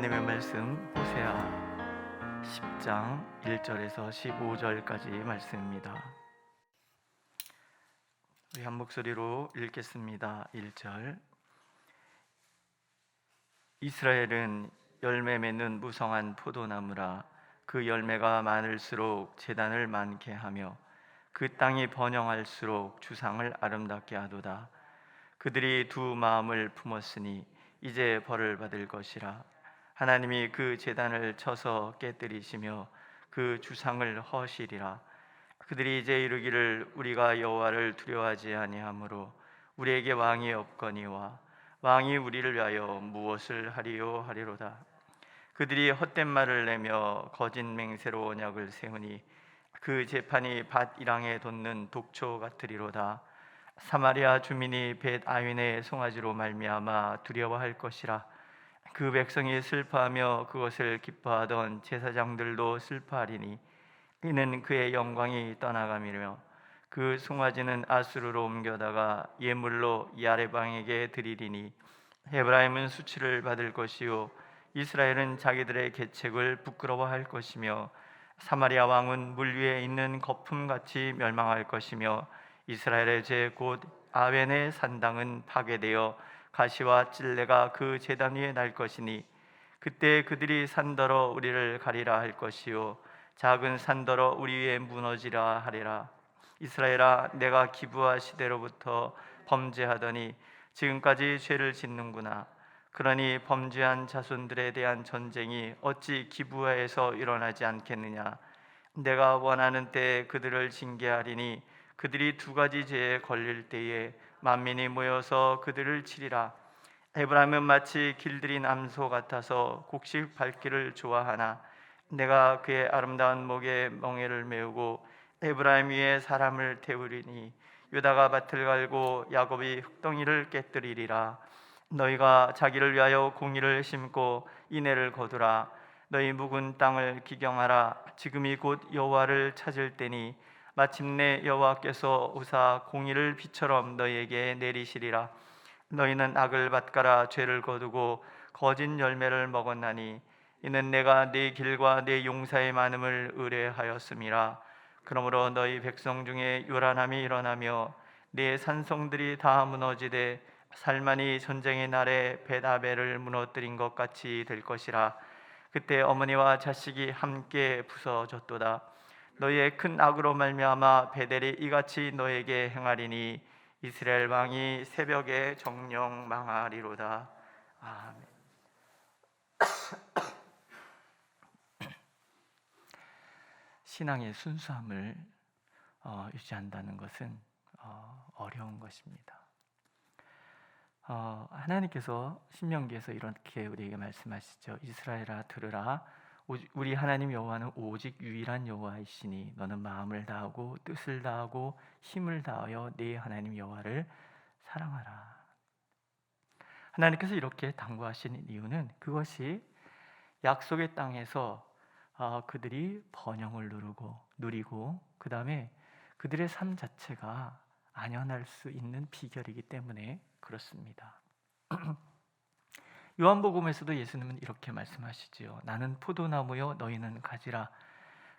하나님의 말씀 호세아 10장 1절에서 15절까지 말씀입니다. 우리 한 목소리로 읽겠습니다. 1절 이스라엘은 열매 맺는 무성한 포도나무라 그 열매가 많을수록 재단을 많게 하며 그 땅이 번영할수록 주상을 아름답게 하도다 그들이 두 마음을 품었으니 이제 벌을 받을 것이라 하나님이 그 재단을 쳐서 깨뜨리시며 그 주상을 허시리라. 그들이 이제 이르기를 우리가 여호와를 두려워하지 아니하므로 우리에게 왕이 없거니와 왕이 우리를 위하여 무엇을 하리요 하리로다. 그들이 헛된 말을 내며 거짓 맹세로 언약을 세우니 그 재판이 밭 이랑에 돋는 독초 같으리로다. 사마리아 주민이 벳 아윈의 송아지로 말미암아 두려워할 것이라 그 백성이 슬퍼하며 그것을 기뻐하던 제사장들도 슬퍼하리니 이는 그의 영광이 떠나감이며 그 송아지는 아수르로 옮겨다가 예물로 야레방에게 드리리니 헤브라임은 수치를 받을 것이요 이스라엘은 자기들의 계책을 부끄러워할 것이며 사마리아 왕은 물 위에 있는 거품같이 멸망할 것이며 이스라엘의 제곧 아웬의 산당은 파괴되어 가시와 찔레가 그 제단 위에 날 것이니 그때 그들이 산더러 우리를 가리라 할 것이요. 작은 산더러 우리 위에 무너지라 하리라. 이스라엘아 내가 기부하 시대로부터 범죄하더니 지금까지 죄를 짓는구나. 그러니 범죄한 자손들에 대한 전쟁이 어찌 기부하에서 일어나지 않겠느냐? 내가 원하는 때에 그들을 징계하리니 그들이 두 가지 죄에 걸릴 때에 만민이 모여서 그들을 치리라. 에브라임은 마치 길들인 암소 같아서 곡식 밟기를 좋아하나 내가 그의 아름다운 목에 멍에를 메우고 에브라임 위에 사람을 태우리니 유다가 밭을 갈고 야곱이 흙덩이를 깨뜨리리라. 너희가 자기를 위하여 공의를 심고 인애를 거두라. 너희 묵은 땅을 기경하라. 지금이 곧 여호와를 찾을 때니 마침내 여호와께서 우사 공의를 비처럼 너희에게 내리시리라. 너희는 악을 밭가라 죄를 거두고 거짓 열매를 먹었나니 이는 내가 네 길과 네 용사의 많음을 의뢰하였음이라. 그러므로 너희 백성 중에 요란함이 일어나며 네 산성들이 다 무너지되 살만이 전쟁의 날에 베다벨을 무너뜨린 것 같이 될 것이라. 그때 어머니와 자식이 함께 부서졌도다 너희의 큰 악으로 말미암아 베델이 이같이 너에게 행하리니 이스라엘 왕이 새벽에 정령 망하리로다 아멘. 신앙의 순수함을 어, 유지한다는 것은 어, 어려운 것입니다. 어, 하나님께서 신명기에서 이렇게 우리에게 말씀하시죠. 이스라엘아 들으라. 우리 하나님 여호와는 오직 유일한 여호와이시니 너는 마음을 다하고 뜻을 다하고 힘을 다하여 네 하나님 여호와를 사랑하라. 하나님께서 이렇게 당부하신 이유는 그것이 약속의 땅에서 어, 그들이 번영을 누르고 누리고 그 다음에 그들의 삶 자체가 안연할 수 있는 비결이기 때문에 그렇습니다. 요한복음에서도 예수님은 이렇게 말씀하시지요. 나는 포도나무요 너희는 가지라.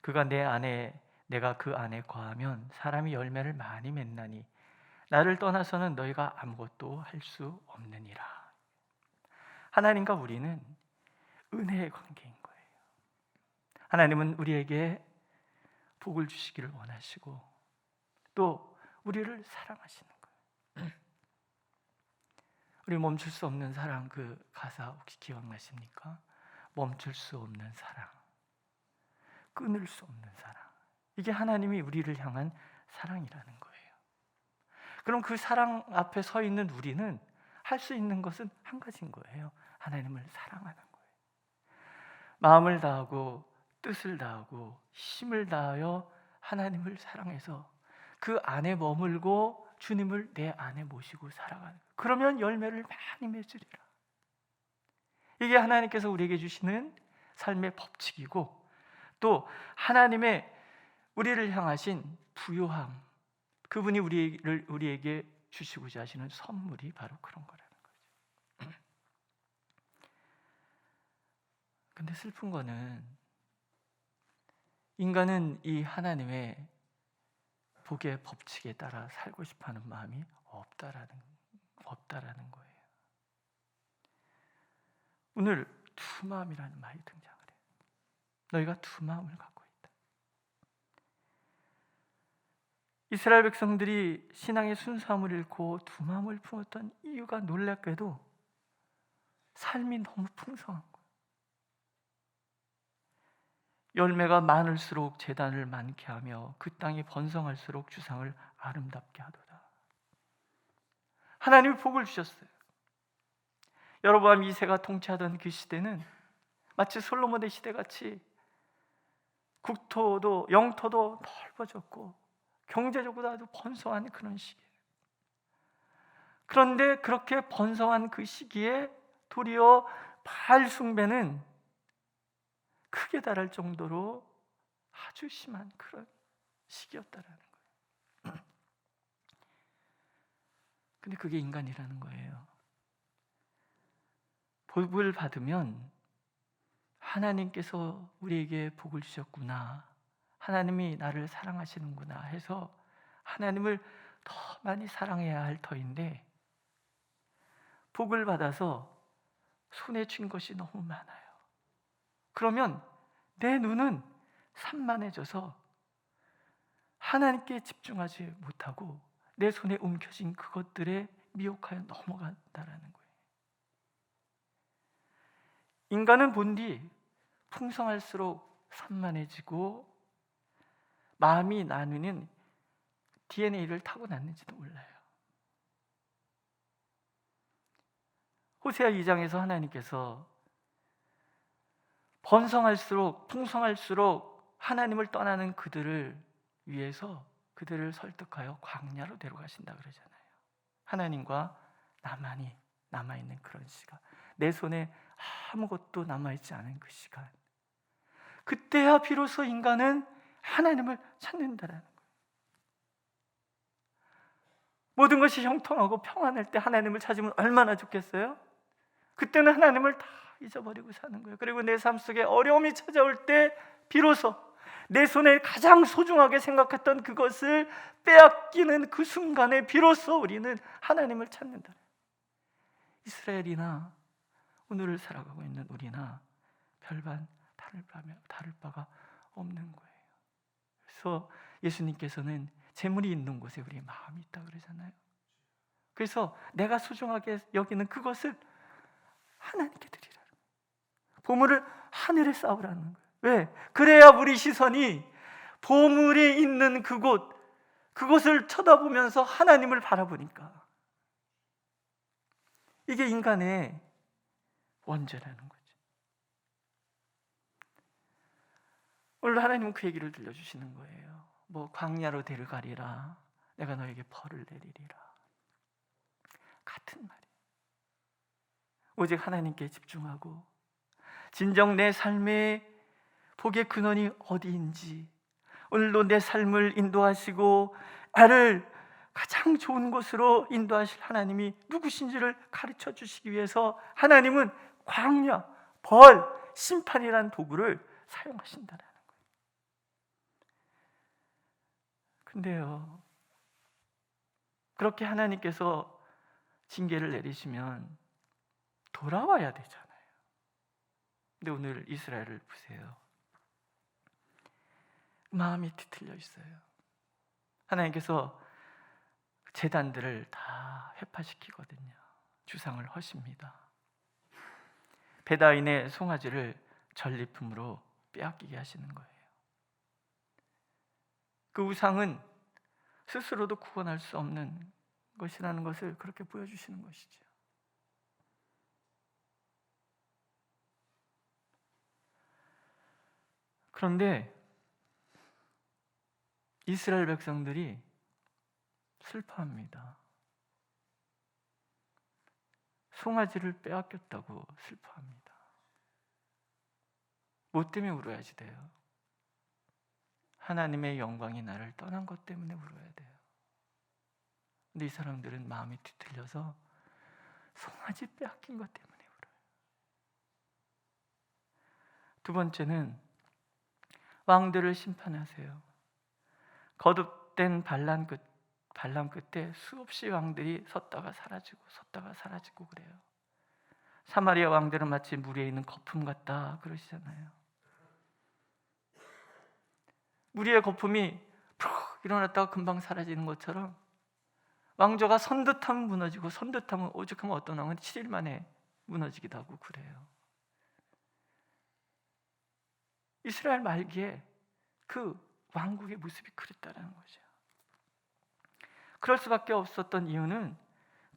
그가 내 안에 내가 그 안에 거하면 사람이 열매를 많이 맺나니 나를 떠나서는 너희가 아무것도 할 수 없느니라. 하나님과 우리는 은혜의 관계인 거예요. 하나님은 우리에게 복을 주시기를 원하시고 또 우리를 사랑하시는 거예요. 우리 멈출 수 없는 사랑 그 가사 혹시 기억나십니까? 멈출 수 없는 사랑. 끊을 수 없는 사랑. 이게 하나님이 우리를 향한 사랑이라는 거예요. 그럼 그 사랑 앞에 서 있는 우리는 할 수 있는 것은 한 가지인 거예요. 하나님을 사랑하는 거예요. 마음을 다하고 뜻을 다하고 힘을 다하여 하나님을 사랑해서 그 안에 머물고 주님을 내 안에 모시고 살아가는 거예요. 그러면 열매를 많이 맺으리라. 이게 하나님께서 우리에게 주시는 삶의 법칙이고 또 하나님의 우리를 향하신 부요함 그분이 우리를 우리에게 주시고자 하시는 선물이 바로 그런 거라는 거죠. 근데 슬픈 거는 인간은 이 하나님의 복의 법칙에 따라 살고 싶어 하는 마음이 없다라는 없다라는 거예요. 오늘 두 마음이라는 말이 등장을 해요. 너희가 두 마음을 갖고 있다. 이스라엘 백성들이 신앙의 순수함을 잃고 두 마음을 품었던 이유가 놀랍게도 삶이 너무 풍성한 거예요. 열매가 많을수록 재단을 많게 하며 그 땅이 번성할수록 주상을 아름답게 하도다. 하나님이 복을 주셨어요. 여로보암 2세가 통치하던 그 시대는 마치 솔로몬의 시대 같이 국토도 영토도 넓어졌고 경제적으로 아주 번성한 그런 시기예요. 그런데 그렇게 번성한 그 시기에 도리어 바알 숭배는 크게 달할 정도로 아주 심한 그런 시기였다라는 거예요. 근데 그게 인간이라는 거예요. 복을 받으면 하나님께서 우리에게 복을 주셨구나. 하나님이 나를 사랑하시는구나 해서 하나님을 더 많이 사랑해야 할 터인데 복을 받아서 손에 쥔 것이 너무 많아요. 그러면 내 눈은 산만해져서 하나님께 집중하지 못하고 내 손에 움켜진 그것들에 미혹하여 넘어간다라는 거예요. 인간은 본디 풍성할수록 산만해지고 마음이 나누는 DNA를 타고났는지도 몰라요. 호세아 2장에서 하나님께서 번성할수록 풍성할수록 하나님을 떠나는 그들을 위해서 그들을 설득하여 광야로 데려가신다 그러잖아요. 하나님과 나만이 남아 있는 그런 시간. 내 손에 아무것도 남아 있지 않은 그 시간. 그때야 비로소 인간은 하나님을 찾는다라는. 모든 것이 형통하고 평안할 때 하나님을 찾으면 얼마나 좋겠어요? 그때는 하나님을 다 잊어버리고 사는 거예요. 그리고 내 삶 속에 어려움이 찾아올 때 비로소 내 손에 가장 소중하게 생각했던 그것을 빼앗기는 그 순간에 비로소 우리는 하나님을 찾는다. 이스라엘이나 오늘을 살아가고 있는 우리나 별반 다를 바며 다를 바가 없는 거예요. 그래서 예수님께서는 재물이 있는 곳에 우리의 마음이 있다 그러잖아요. 그래서 내가 소중하게 여기는 그것을 하나님께 드리라. 보물을 하늘에 쌓으라는 거예요. 왜? 그래야 우리 시선이 보물이 있는 그곳, 그곳을 쳐다보면서 하나님을 바라보니까. 이게 인간의 원죄라는 거죠. 오늘 하나님은 그 얘기를 들려주시는 거예요. 뭐 광야로 데려가리라. 내가 너에게 벌을 내리리라. 같은 말이에요. 오직 하나님께 집중하고 진정 내 삶의 복의 근원이 어디인지 오늘도 내 삶을 인도하시고 나를 가장 좋은 곳으로 인도하실 하나님이 누구신지를 가르쳐 주시기 위해서 하나님은 광야, 벌, 심판이란 도구를 사용하신다는 거예요. 근데요, 그렇게 하나님께서 징계를 내리시면 돌아와야 되잖아요. 근데 오늘 이스라엘을 보세요. 마음이 뒤틀려 있어요. 하나님께서 재단들을 다 회파시키거든요. 주상을 허십니다. 베다인의 송아지를 전리품으로 빼앗기게 하시는 거예요. 그 우상은 스스로도 구원할 수 없는 것이라는 것을 그렇게 보여주시는 것이죠. 그런데 이스라엘 백성들이 슬퍼합니다. 송아지를 빼앗겼다고 슬퍼합니다. 뭐 때문에 울어야지 돼요? 하나님의 영광이 나를 떠난 것 때문에 울어야 돼요. 근데 이 사람들은 마음이 뒤틀려서 송아지 빼앗긴 것 때문에 울어요. 두 번째는 왕들을 심판하세요. 거듭된 반란 끝 반란 끝에 수없이 왕들이 섰다가 사라지고 섰다가 사라지고 그래요. 사마리아 왕들은 마치 물에 있는 거품 같다 그러시잖아요. 물 위의 거품이 푹 일어났다가 금방 사라지는 것처럼 왕조가 선듯하면 무너지고 선듯하면 오죽하면 어떤 왕은 7일 만에 무너지기도 하고 그래요. 이스라엘 말기에 그 왕국의 모습이 그랬다라는 거죠. 그럴 수밖에 없었던 이유는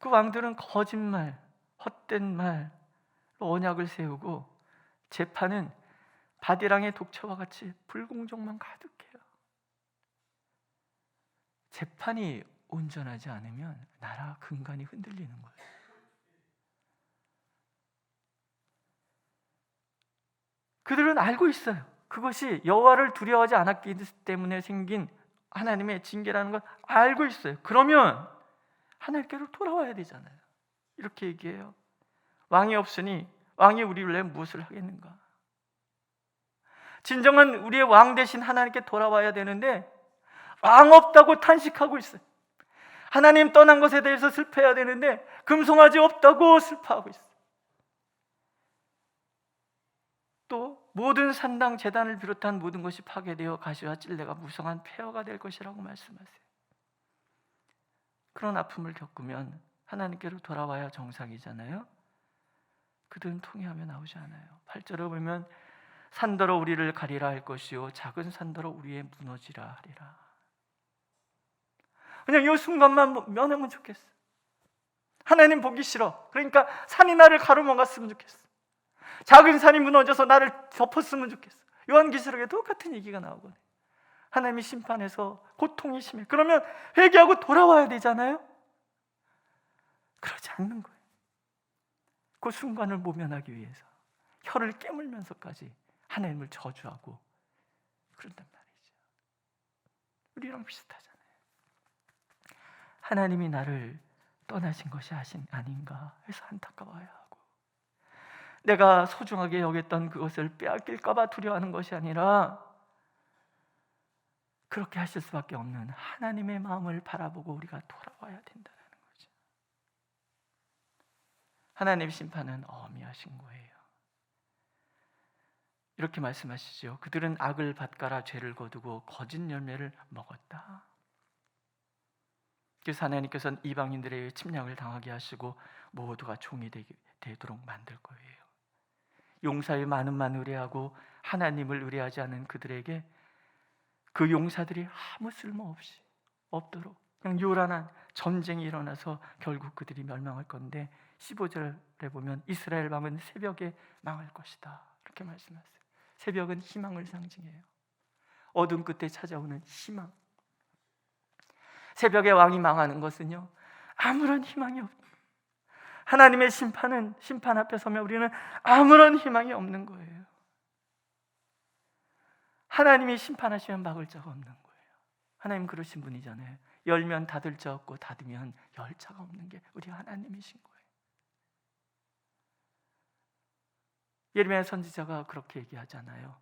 그 왕들은 거짓말, 헛된 말, 언약을 세우고 재판은 바디랑의 독처와 같이 불공정만 가득해요. 재판이 온전하지 않으면 나라 근간이 흔들리는 거예요. 그들은 알고 있어요. 그것이 여호와를 두려워하지 않았기 때문에 생긴 하나님의 징계라는 걸 알고 있어요. 그러면 하나님께로 돌아와야 되잖아요. 이렇게 얘기해요. 왕이 없으니 왕이 우리를 위해 무엇을 하겠는가? 진정한 우리의 왕 대신 하나님께 돌아와야 되는데 왕 없다고 탄식하고 있어요. 하나님 떠난 것에 대해서 슬퍼해야 되는데 금송아지 없다고 슬퍼하고 있어요. 또 모든 산당 재단을 비롯한 모든 것이 파괴되어 가시와 찔레가 무성한 폐허가 될 것이라고 말씀하세요. 그런 아픔을 겪으면 하나님께로 돌아와야 정상이잖아요. 그들은 통회하며 나오지 않아요. 8절에 보면 산더러 우리를 가리라 할 것이요 작은 산더러 우리의 무너지라 하리라. 그냥 이 순간만 면하면 좋겠어. 하나님 보기 싫어. 그러니까 산이 나를 가로막았으면 좋겠어. 작은 산이 무너져서 나를 덮었으면 좋겠어. 요한계시록에 똑같은 얘기가 나오거든요. 하나님이 심판해서 고통이 심해. 그러면 회개하고 돌아와야 되잖아요. 그러지 않는 거예요. 그 순간을 모면하기 위해서 혀를 깨물면서까지 하나님을 저주하고 그런단 말이죠. 우리랑 비슷하잖아요. 하나님이 나를 떠나신 것이 아신 아닌가 해서 안타까워야 하고 내가 소중하게 여겼던 그것을 빼앗길까봐 두려워하는 것이 아니라 그렇게 하실 수밖에 없는 하나님의 마음을 바라보고 우리가 돌아와야 된다는 거죠. 하나님 심판은 어미하신 거예요. 이렇게 말씀하시죠. 그들은 악을 밭가라 죄를 거두고 거짓 열매를 먹었다. 그래서 하나님께서는 이방인들의 침략을 당하게 하시고 모두가 종이 되도록 만들 거예요. 용사의 많음만 의뢰하고 하나님을 의뢰하지 않은 그들에게 그 용사들이 아무 쓸모 없이 없도록 그냥 요란한 전쟁이 일어나서 결국 그들이 멸망할 건데 15절에 보면 이스라엘 밤은 새벽에 망할 것이다. 이렇게 말씀하세요. 새벽은 희망을 상징해요. 어둠 끝에 찾아오는 희망. 새벽에 왕이 망하는 것은요. 아무런 희망이 없. 하나님의 심판은 심판 앞에 서면 우리는 아무런 희망이 없는 거예요. 하나님이 심판하시면 막을 자가 없는 거예요. 하나님 그러신 분이잖아요. 열면 닫을 자 없고 닫으면 열 자가 없는 게 우리 하나님이신 거예요. 예레미야 선지자가 그렇게 얘기하잖아요.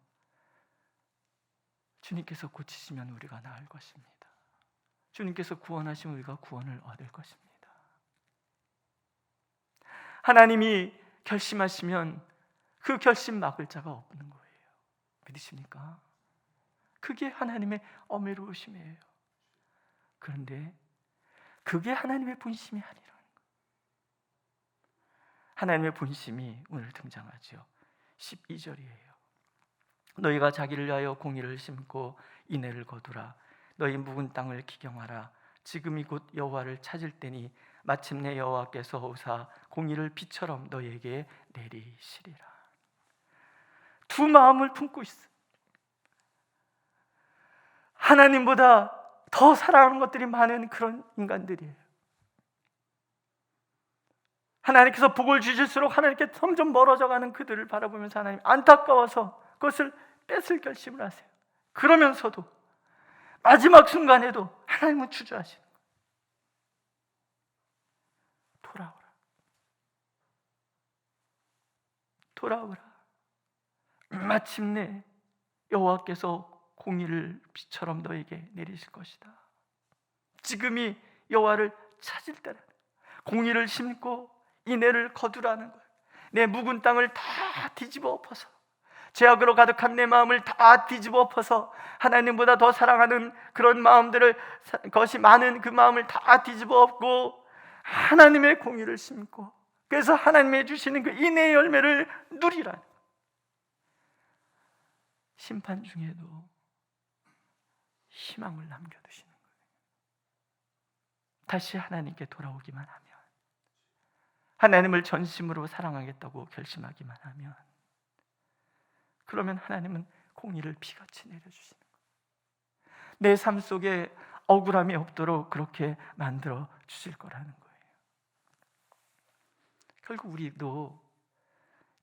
주님께서 고치시면 우리가 나을 것입니다. 주님께서 구원하시면 우리가 구원을 얻을 것입니다. 하나님이 결심하시면 그 결심 막을 자가 없는 거예요. 믿으십니까? 그게 하나님의 어미로우심이에요. 그런데 그게 하나님의 본심이 아니라는. 하나님의 본심이 오늘 등장하죠. 12절이에요. 너희가 자기를 위하여 공의를 심고 인애를 거두라. 너희 묵은 땅을 기경하라. 지금이 곧 여호와를 찾을 때니 마침내 여호와께서 오사 공의를 비처럼 너희에게 내리시리라. 두 마음을 품고 있어. 하나님보다 더 사랑하는 것들이 많은 그런 인간들이에요. 하나님께서 복을 주실수록 하나님께 점점 멀어져 가는 그들을 바라보면서 하나님 안타까워서 그것을 뺏을 결심을 하세요. 그러면서도 마지막 순간에도 하나님은 주저하시는 거예요. 돌아오라. 마침내 여호와께서 공의를 비처럼 너에게 내리실 것이다. 지금이 여호와를 찾을 때라. 공의를 심고 인애를 거두라는 거예요. 내 묵은 땅을 다 뒤집어 엎어서 죄악으로 가득한 내 마음을 다 뒤집어 엎어서 하나님보다 더 사랑하는 그런 마음들을 사- 것이 많은 그 마음을 다 뒤집어 엎고 하나님의 공의를 심고 그래서 하나님의 주시는 그 인의 열매를 누리라. 심판 중에도 희망을 남겨두시는 거예요. 다시 하나님께 돌아오기만 하면 하나님을 전심으로 사랑하겠다고 결심하기만 하면 그러면 하나님은 공의를 비같이 내려주시는 거예요. 내 삶 속에 억울함이 없도록 그렇게 만들어 주실 거라는 거예요. 결국 우리도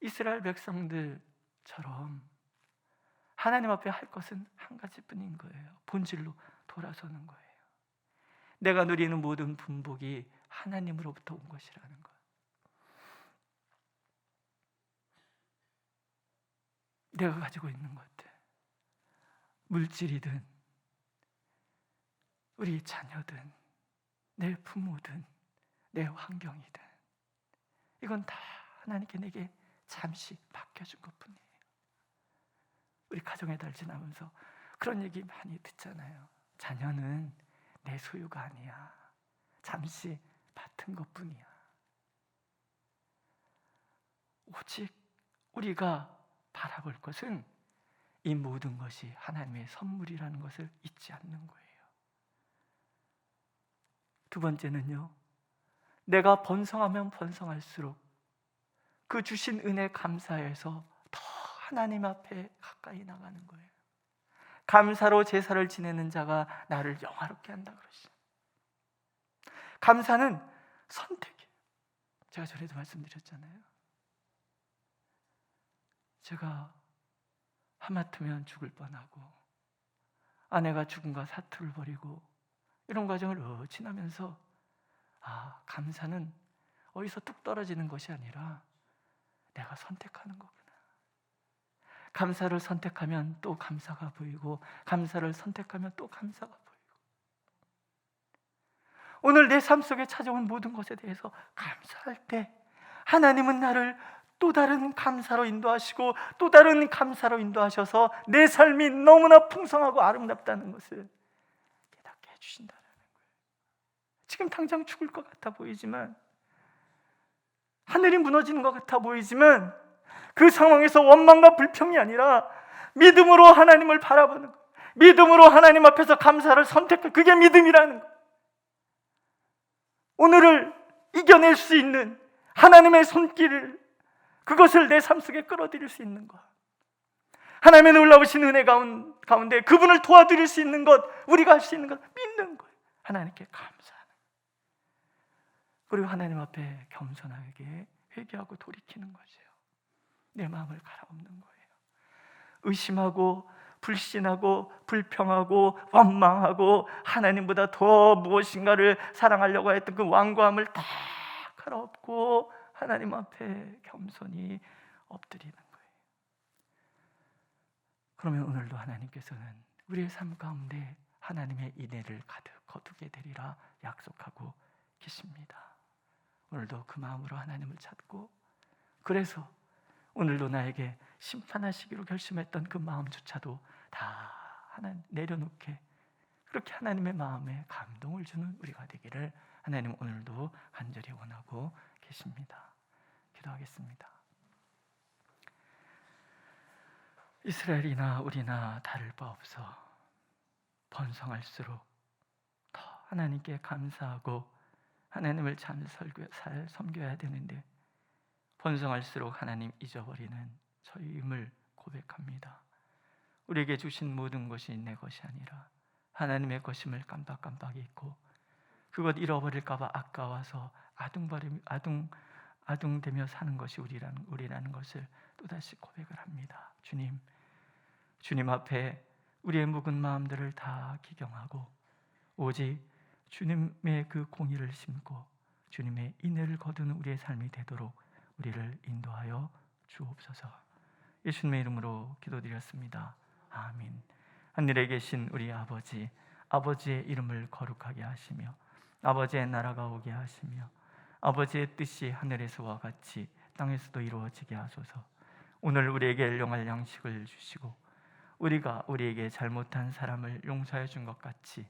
이스라엘 백성들처럼 하나님 앞에 할 것은 한 가지뿐인 거예요. 본질로 돌아서는 거예요. 내가 누리는 모든 분복이 하나님으로부터 온 것이라는 것. 내가 가지고 있는 것들, 물질이든, 우리 자녀든, 내 부모든, 내 환경이든, 이건 다 하나님께 내게 잠시 맡겨준 것 뿐이에요. 우리 가정의 달 지나면서 그런 얘기 많이 듣잖아요. 자녀는 내 소유가 아니야. 잠시 맡은 것 뿐이야. 오직 우리가 바라볼 것은 이 모든 것이 하나님의 선물이라는 것을 잊지 않는 거예요. 두 번째는요. 내가 번성하면 번성할수록 그 주신 은혜 감사해서 더 하나님 앞에 가까이 나가는 거예요. 감사로 제사를 지내는 자가 나를 영화롭게 한다 그러시. 감사는 선택이에요. 제가 전에도 말씀드렸잖아요. 제가 하마터면 죽을 뻔하고 아내가 죽음과 사투를 벌이고 이런 과정을 어 지나면서 아 감사는 어디서 뚝 떨어지는 것이 아니라 내가 선택하는 거구나. 감사를 선택하면 또 감사가 보이고 감사를 선택하면 또 감사가 보이고 오늘 내 삶 속에 찾아온 모든 것에 대해서 감사할 때 하나님은 나를 또 다른 감사로 인도하시고 또 다른 감사로 인도하셔서 내 삶이 너무나 풍성하고 아름답다는 것을 깨닫게 해주신다는 거예요. 지금 당장 죽을 것 같아 보이지만 하늘이 무너지는 것 같아 보이지만 그 상황에서 원망과 불평이 아니라 믿음으로 하나님을 바라보는 것, 믿음으로 하나님 앞에서 감사를 선택할 그게 믿음이라는 것. 오늘을 이겨낼 수 있는 하나님의 손길을 그것을 내 삶 속에 끌어들일 수 있는 것. 하나님의 놀라우신 은혜 가운- 가운데 그분을 도와드릴 수 있는 것, 우리가 할 수 있는 것 믿는 거예요. 하나님께 것. 그리고 하나님 앞에 겸손하게 회개하고 돌이키는 거죠. 내 마음을 갈아엎는 거예요. 의심하고 불신하고 불평하고 원망하고 하나님보다 더 무엇인가를 사랑하려고 했던 그 완고함을 다 갈아엎고 하나님 앞에 겸손히 엎드리는 거예요. 그러면 오늘도 하나님께서는 우리의 삶 가운데 하나님의 인애를 가득 거두게 되리라 약속하고 계십니다. 오늘도 그 마음으로 하나님을 찾고 그래서 오늘도 나에게 심판하시기로 결심했던 그 마음조차도 다 하나 내려놓게 그렇게 하나님의 마음에 감동을 주는 우리가 되기를 하나님 오늘도 간절히 원하고 계십니다. 기도하겠습니다. 이스라엘이나 우리나 다를 바 없어 번성할수록 더 하나님께 감사하고 하나님을 잘, 설교, 잘 섬겨야 되는데 번성할수록 하나님 잊어버리는 저희임을 고백합니다. 우리에게 주신 모든 것이 내 것이 아니라 하나님의 것임을 깜빡깜빡 잊고 그것 잃어버릴까봐 아까워서 아둥거림 아둥 아둥대며 사는 것이 우리라는 우리라는 것을 또 다시 고백을 합니다. 주님, 주님 앞에 우리의 묵은 마음들을 다 기경하고 오직 주님의 그 공의를 심고 주님의 인애를 거두는 우리의 삶이 되도록 우리를 인도하여 주옵소서. 예수님의 이름으로 기도드렸습니다. 아멘. 하늘에 계신 우리 아버지, 아버지의 이름을 거룩하게 하시며 아버지의 나라가 오게 하시며 아버지의 뜻이 하늘에서와 같이 땅에서도 이루어지게 하소서. 오늘 우리에게 일용할 양식을 주시고 우리가 우리에게 잘못한 사람을 용서해 준 것 같이